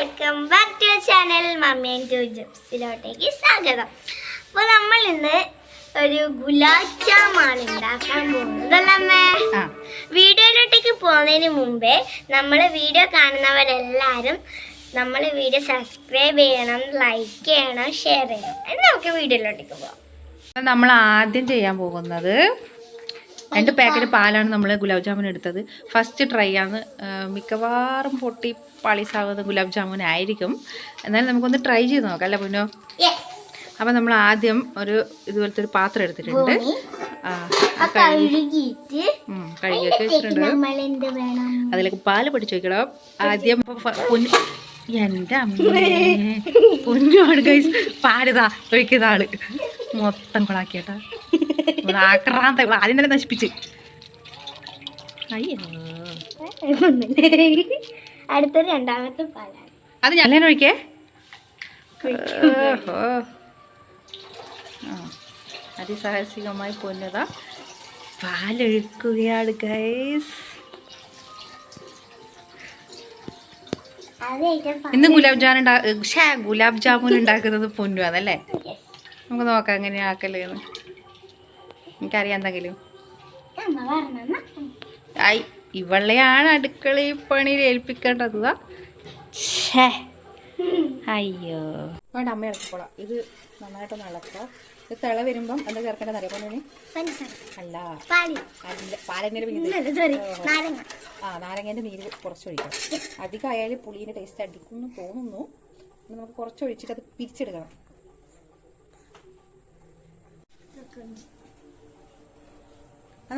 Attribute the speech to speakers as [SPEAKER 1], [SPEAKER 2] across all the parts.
[SPEAKER 1] Welcome back to channel mummy and to ജബ്സിലോട്ടേക്ക് സ്വാഗതം. അപ്പോൾ നമ്മൾ ഇന്ന് ഒരു ഗുലാബ് ജാമാണ് ഉണ്ടാക്കാൻ പോകുന്നത് അല്ലമ്മേ
[SPEAKER 2] ആ.
[SPEAKER 1] വീഡിയോയിലോട്ടേക്ക് പോകുന്നതിന് മുമ്പേ നമ്മളെ വീഡിയോ കാണുന്നവരെല്ലാവരും നമ്മളെ വീഡിയോ സബ്സ്ക്രൈബ് ചെയ്യണം ലൈക്ക് ചെയ്യണം ഷെയർ ചെയ്യണം. നമുക്ക് വീഡിയോയിലോട്ടേക്ക് പോകാം
[SPEAKER 2] നമ്മൾ ആദ്യം ചെയ്യാൻ പോകുന്നത് രണ്ട് പാക്കറ്റ് പാലാണ് നമ്മൾ ഗുലാബ് ജാമുൻ എടുത്തത്. ഫസ്റ്റ് ട്രൈ ആണ്. മിക്കവാറും പൊട്ടി പാളിസാവുന്ന ഗുലാബ് ജാമുൻ ആയിരിക്കും. എന്നാലും നമുക്കൊന്ന് ട്രൈ ചെയ്ത് നോക്കാം അല്ലേ പൊന്നോ? അപ്പം നമ്മൾ ആദ്യം ഒരു ഇതുപോലത്തെ ഒരു പാത്രം എടുത്തിട്ടുണ്ട്. കഴുകിയൊക്കെ വെച്ചിട്ടുണ്ട്. അതിലേക്ക് പാൽ പിടിച്ചു വെക്കണം. ആദ്യം പൊന്നു എന്റെ അമ്മേ. പൊന്നുമാണ് ഗൈസ് പാലിതാ ഒഴിക്കുന്ന ആൾ. മൊത്തം കൊളാക്കിയേട്ടാ. ആക്രാന്ത ആദ്യം തന്നെ നശിപ്പിച്ച്.
[SPEAKER 1] അടുത്ത രണ്ടാമത്തെ പാലാണ്.
[SPEAKER 2] അത് ഞാൻ ഒഴിക്കേ? അതിസാഹസികമായി പൊന്നതാ. പാലൊഴുക്കുകയാണ് ഗൈസ്. ഇന്ന് ഗുലാബ് ജാമുൻ ഗുലാബ് ജാമുൻ ഉണ്ടാക്കുന്നത് പൊന്നുവാന്നല്ലേ? നമുക്ക് നോക്കാം എങ്ങനെയാ ആക്കലെന്ന്. എനിക്കറിയാം എന്തെങ്കിലും. ആയി ഇവളെയാണ് അടുക്കളയിൽ പണിയിൽ ഏൽപ്പിക്കേണ്ടത്. അയ്യോ. വേണ്ട അമ്മ ഇറക്കിക്കോളാം. ഇത് നന്നായിട്ടൊന്ന് ഇളക്കുക ഇത് തിള വരുമ്പം എന്താ ചേർക്കേണ്ടത് അറിയാം അല്ല. പാലെങ്ങനെ
[SPEAKER 1] നാരങ്ങ.
[SPEAKER 2] ആ നാരങ്ങേന്റെ നീര് കുറച്ചൊഴിക്കാം അധികം ആയാലും പുളീന്റെ ടേസ്റ്റ് അടിക്കുന്നു തോന്നുന്നു. നമുക്ക് കുറച്ചൊഴിച്ചിട്ട് അത് പിരിച്ചെടുക്കണം.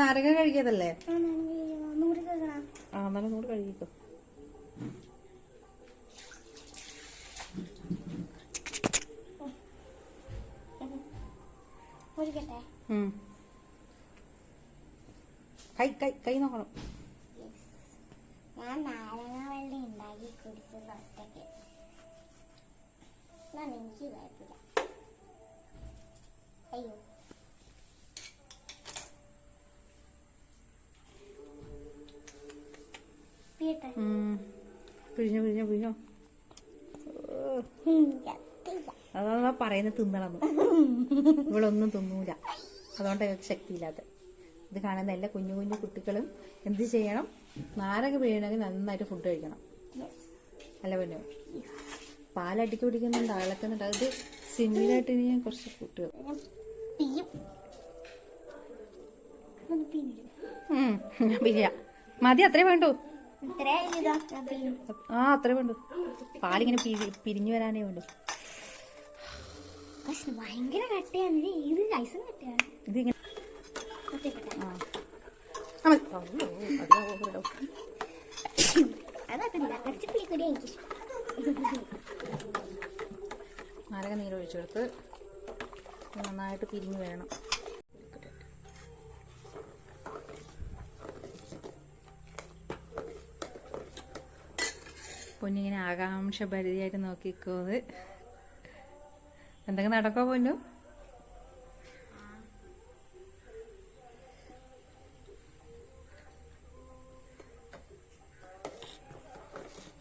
[SPEAKER 2] നാരങ്ങ കഴുകിയതല്ലേ ആ എന്നാലും നൂറ് കഴുകിക്കോ കൈ കൈ നോക്കണം.
[SPEAKER 1] ഞാൻ നാരങ്ങ വെള്ളം ഉണ്ടാക്കി കുടിച്ചത് ഒറ്റയ്ക്ക്. എനിക്ക് കുഴപ്പമില്ല.
[SPEAKER 2] പറയുന്നത് തിന്നണം. ഇവളൊന്നും തിന്നൂല. അതുകൊണ്ട് ശക്തി ശക്തിയില്ലാത്ത. ഇത് കാണുന്ന എല്ലാ കുഞ്ഞു കുഞ്ഞു കുട്ടികളും എന്ത് ചെയ്യണം? നാരക വീഴണമെങ്കിൽ നന്നായിട്ട് ഫുഡ് കഴിക്കണം. അല്ല പിന്നെ? പാലടിക്ക് പിടിക്കുന്നുണ്ട് അളക്കുന്നുണ്ട്. അത് സിമ്മിലായിട്ട് ഇനി ഞാൻ കുറച്ച് കൂട്ടുക പിരിയാ മതി അത്രേ വേണ്ടു. ആ അത്രേ വേണ്ടു. പാലിങ്ങനെ പിരി പിരിഞ്ഞു വരാനേ വേണ്ടു.
[SPEAKER 1] പക്ഷെ ഭയങ്കര കട്ടയാണ്. ഇത് ഐസും കട്ടയാണ്.
[SPEAKER 2] ഇതിങ്ങനെ നാരക നന്നായിട്ട് പിരിഞ്ഞു വേണം. പൊന്നിങ്ങനെ ആകാംക്ഷ പരിധിയായിട്ട് നോക്കിക്കോത് എന്തെങ്കിലും നടക്കോ പോലും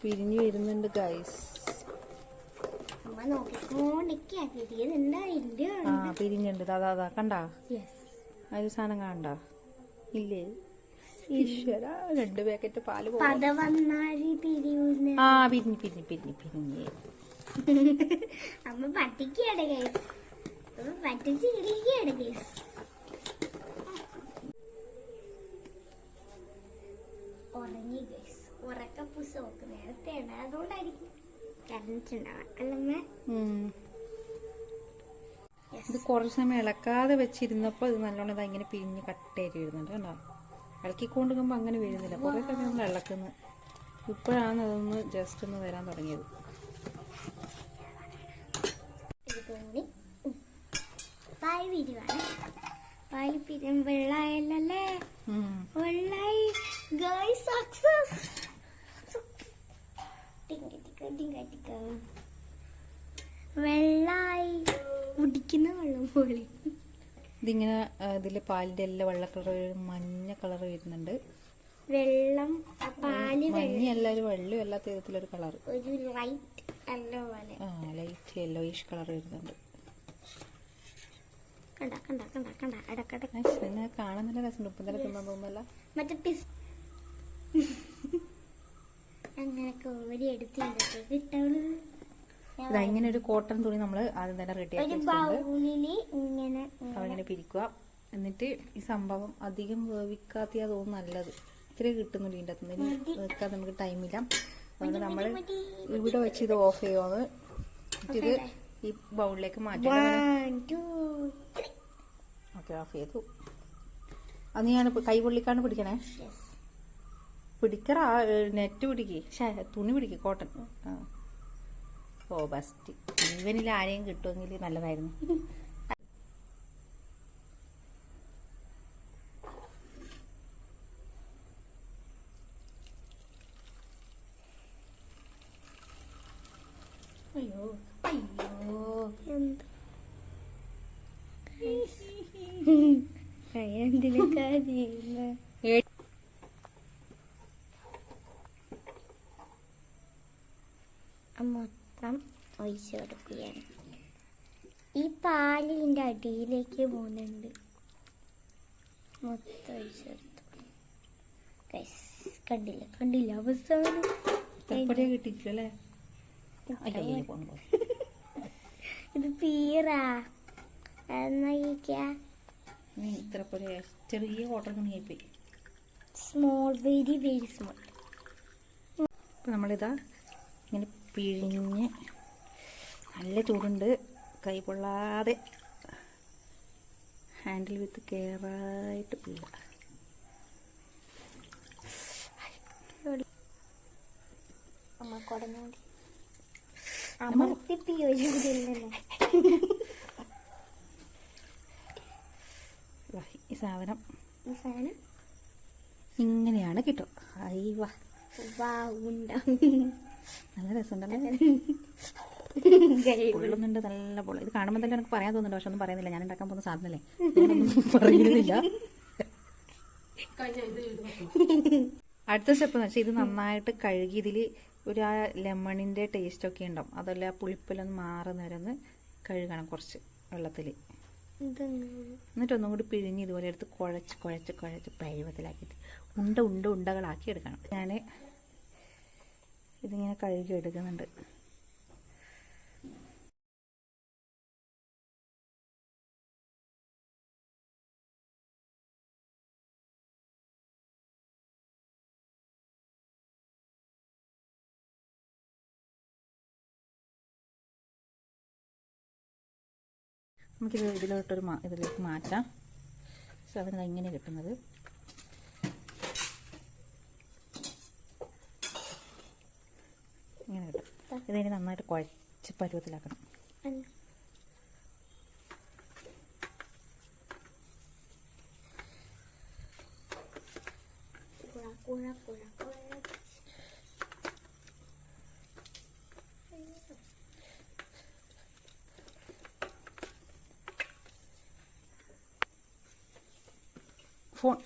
[SPEAKER 2] പിരിഞ്ഞു വരുന്നുണ്ട് ഗൈസ് ആ പിരിഞ്ഞുണ്ട്. അതാ അതാ. കണ്ടാ? ഒരു സാധനം കണ്ട ഇല്ലേ? ഈശ്വര രണ്ട് പാക്കറ്റ്
[SPEAKER 1] പാൽ
[SPEAKER 2] ആ പിരിഞ്ഞ് പിരിഞ്ഞ് പിരിഞ്ഞ് പിരിഞ്ഞ്.
[SPEAKER 1] അമ്മ പട്ടിക്കാണ് കേസ് അമ്മ പട്ടി ഇരിക്കുകയാണ് കേസ് ഉറങ്ങി കേസ് ഉറക്ക പുസ് നോക്ക് നേരത്തെ ഉണ്ട് അതുകൊണ്ടായിരിക്കും ഉണ്ടാവാൻ അല്ലമ്മ
[SPEAKER 2] ഇത് കുറച്ച് സമയം ഇളക്കാതെ വെച്ചിരുന്നപ്പോൾ ഇത് നല്ലോണം ഇതാ ഇങ്ങനെ പിരിഞ്ഞ് കട്ടയായിട്ട് വരുന്നുണ്ട് കണ്ടോ? ഇളക്കിക്കൊണ്ടിരിക്കുമ്പോൾ അങ്ങനെ വരുന്നില്ല. കുറേ സമയം നമ്മൾ ഇളക്കുന്നത് ഇപ്പോഴാണ് അതൊന്ന് ജസ്റ്റ് ഒന്ന് വരാൻ തുടങ്ങിയത്.
[SPEAKER 1] പാൽ പിരിവാണ് പാൽ പിരിയും വെള്ളായല്ലേ. വെള്ളായി ഗായ് സക്സസ് വെള്ളായി. കുടിക്കുന്ന വെള്ളം പോലെ.
[SPEAKER 2] ഇതിങ്ങനെ ഇതിൽ പാലിന്റെ എല്ലാ വെള്ള കളർ മഞ്ഞ കളർ വരുന്നുണ്ട്.
[SPEAKER 1] വെള്ളം പാൽ വെള്ളം.
[SPEAKER 2] മഞ്ഞയല്ല ഒരു വെള്ളം എല്ലാ വിധത്തിലൊരു കളർ
[SPEAKER 1] ഒരു ലൈറ്റ് യെല്ലോ പോലെ
[SPEAKER 2] ആ ലൈറ്റ് യെല്ലോയിഷ് കളർ വരുന്നുണ്ട്.
[SPEAKER 1] കണ്ട കണ്ട കണ്ട കണ്ട ഇടക്കിടക്ക്.
[SPEAKER 2] ഐ, പിന്നെ കാണാൻ നല്ല രസമുണ്ട്. ഇപ്പം തന്നെ തിന്നാൻ തോന്നുന്നല്ല
[SPEAKER 1] മറ്റേ പിസ് അങ്ങനെ കോരി എടുത്ത് ഇതിനകത്തേക്ക് ഇട്ടവൾ
[SPEAKER 2] ഇതാ ഇങ്ങനെ ഒരു കോട്ടൺ തുണി നമ്മൾ ആദ്യം തന്നെ റെഡി
[SPEAKER 1] ഇങ്ങനെ
[SPEAKER 2] അവങ്ങനെ പിരിക്കുക. എന്നിട്ട് ഈ സംഭവം അധികം വേവിക്കാത്ത തോന്നുന്നു നല്ലത്. ഇത്ര കിട്ടുന്നുണ്ട് ഇതിന്റെ അകത്തുനിന്ന് വെക്കാൻ നമുക്ക് ടൈമില്ല അതുകൊണ്ട് നമ്മൾ ഇവിടെ വെച്ച് ഇത് ഓഫ് ചെയ്യുമെന്ന് ഇത് ഈ ബൗളിലേക്ക് മാറ്റാം ഓക്കെ ഓഫ് ചെയ്തു. അത് ഞാൻ കൈ പൊള്ളിക്കാണ്ട് പിടിക്കണേ. പിടിക്കറാ നെറ്റ് പിടിക്ക്. തുണി പിടിക്ക് കോട്ടൺ ഓ ബസ്റ്റ് ഇവനിൽ ആരെയും കിട്ടുമെങ്കിൽ നല്ലതായിരുന്നു അയ്യോ അയ്യോ
[SPEAKER 1] എന്ത്? എന്തിനാ മൊത്തം ഒഴിച്ചു കൊടുക്കുകയാണ്. ഈ പാൽ ഇതിന്റെ അടിയിലേക്ക് പോകുന്നുണ്ട്. മൊത്തം ഒഴിച്ചു കൊടുത്തു. കണ്ടില്ല? കണ്ടില്ല? അവസാനം ഇത് പീറാ. എന്നാ
[SPEAKER 2] ഇത്ര പോലെ ചെറിയ ഓർഡർ തുണിയായിപ്പോയി
[SPEAKER 1] സ്മോൾ വെരി വെരി സ്മോൾ
[SPEAKER 2] അപ്പം നമ്മളിതാ ഇങ്ങനെ പിഴിഞ്ഞ് നല്ല ചൂടുണ്ട്. കൈ പൊള്ളാതെ ഹാൻഡിൽ വിത്ത് കെയറായിട്ട് പിള്ള
[SPEAKER 1] അമ്മ കുടഞ്ഞോണ്ടി. അമർത്തിപ്പി
[SPEAKER 2] സാധനം.
[SPEAKER 1] ഈ സാധനം?
[SPEAKER 2] ഇങ്ങനെയാണ് കിട്ടും അയ്യ നല്ല രസമുണ്ടല്ലേ? പൊള്ളുന്നുണ്ട് നല്ല പൊള്ളു. ഇത് കാണുമ്പോൾ തന്നെ എനിക്ക് പറയാൻ തോന്നുന്നുണ്ട് പക്ഷെ ഒന്നും പറയുന്നില്ല. ഞാൻ ഉണ്ടാക്കാൻ പോകുന്ന സാധനമല്ലേ? ഞാനൊന്നും പറയുന്നില്ല. അടുത്ത സ്റ്റെപ്പ് എന്ന് വെച്ചാൽ ഇത് നന്നായിട്ട് കഴുകി ഇതിൽ ഒരു ആ ലെമണിന്റെ ടേസ്റ്റ് ഒക്കെ ഉണ്ടാവും. അതല്ല പുളിപ്പിലൊന്ന് മാറുന്നവരൊന്ന് കഴുകണം കുറച്ച് വെള്ളത്തിൽ എന്നിട്ട് ഒന്നും കൂടി പിഴിഞ്ഞ് ഇതുപോലെ എടുത്ത് കുഴച്ച് കുഴച്ച് കുഴച്ച് പഴുവത്തിലാക്കിയിട്ട് ഉണ്ട ഉണ്ട ഉണ്ടകളാക്കി എടുക്കണം. ഞാൻ ഇതിങ്ങനെ കഴുകി എടുക്കുന്നുണ്ട്. നമുക്കിത് ഇതിലോട്ടൊരു മാ ഇതിലേക്ക് മാറ്റാം. സാധനം ഇങ്ങനെ കിട്ടുന്നത്. ഇങ്ങനെ കിട്ടും. ഇതിനെ നന്നായിട്ട് കുഴച്ച് പരുവത്തിലാക്കണം.
[SPEAKER 1] കുഴ കുഴ കുഴ കുഴ
[SPEAKER 2] ഫോൺ.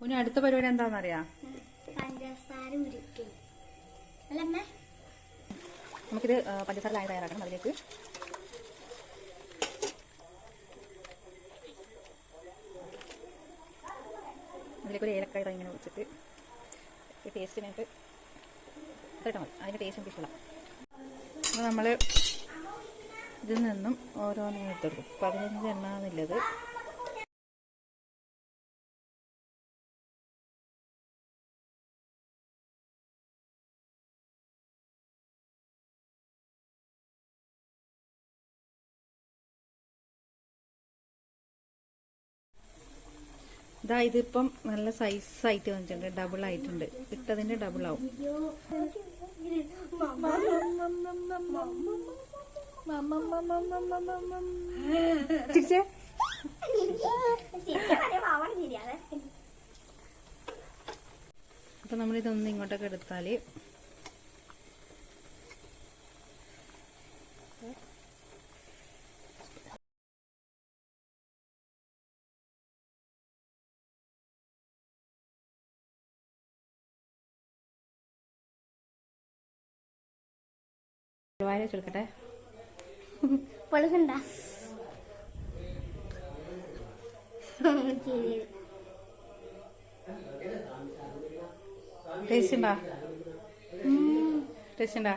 [SPEAKER 2] പിന്നെ അടുത്ത പരിപാടി എന്താണെന്നറിയാം
[SPEAKER 1] പഞ്ചസാര
[SPEAKER 2] നമുക്കിത് പഞ്ചസാര ലായ തയ്യാറാക്കണം അതിലേക്ക്. അതിലേക്ക് ഒരു ഏലക്കായ ഇങ്ങനെ വെച്ചിട്ട് ടേസ്റ്റിനായിട്ട് ഇട്ടിട്ടാൽ മതി അതിന്റെ ടേസ്റ്റ് എനിക്ക് ഇഷ്ടമാണ് അപ്പോൾ നമ്മൾ ഇതിൽ നിന്നും ഓരോന്നും എടുത്തെടുക്കും പതിനഞ്ച് എണ്ണ എന്നുള്ളത്. ഇതാ ഇതിപ്പം നല്ല സൈസ് ആയിട്ട് വന്നിട്ടുണ്ട്. ഡബിൾ ആയിട്ടുണ്ട്. ഇട്ടതിന്റെ ഡബിൾ ആവും. ചിരിച്ചേ അപ്പൊ നമ്മളിതൊന്ന് ഇങ്ങോട്ടൊക്കെ എടുത്താൽ ചുരുക്കട്ടെ
[SPEAKER 1] പൊളുകണ്ട?
[SPEAKER 2] ടേസ്റ്റ് ഉണ്ടാ ടേസ്റ്റ് ഉണ്ടാ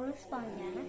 [SPEAKER 1] ഒരു സ്പോഞ്ചാണ്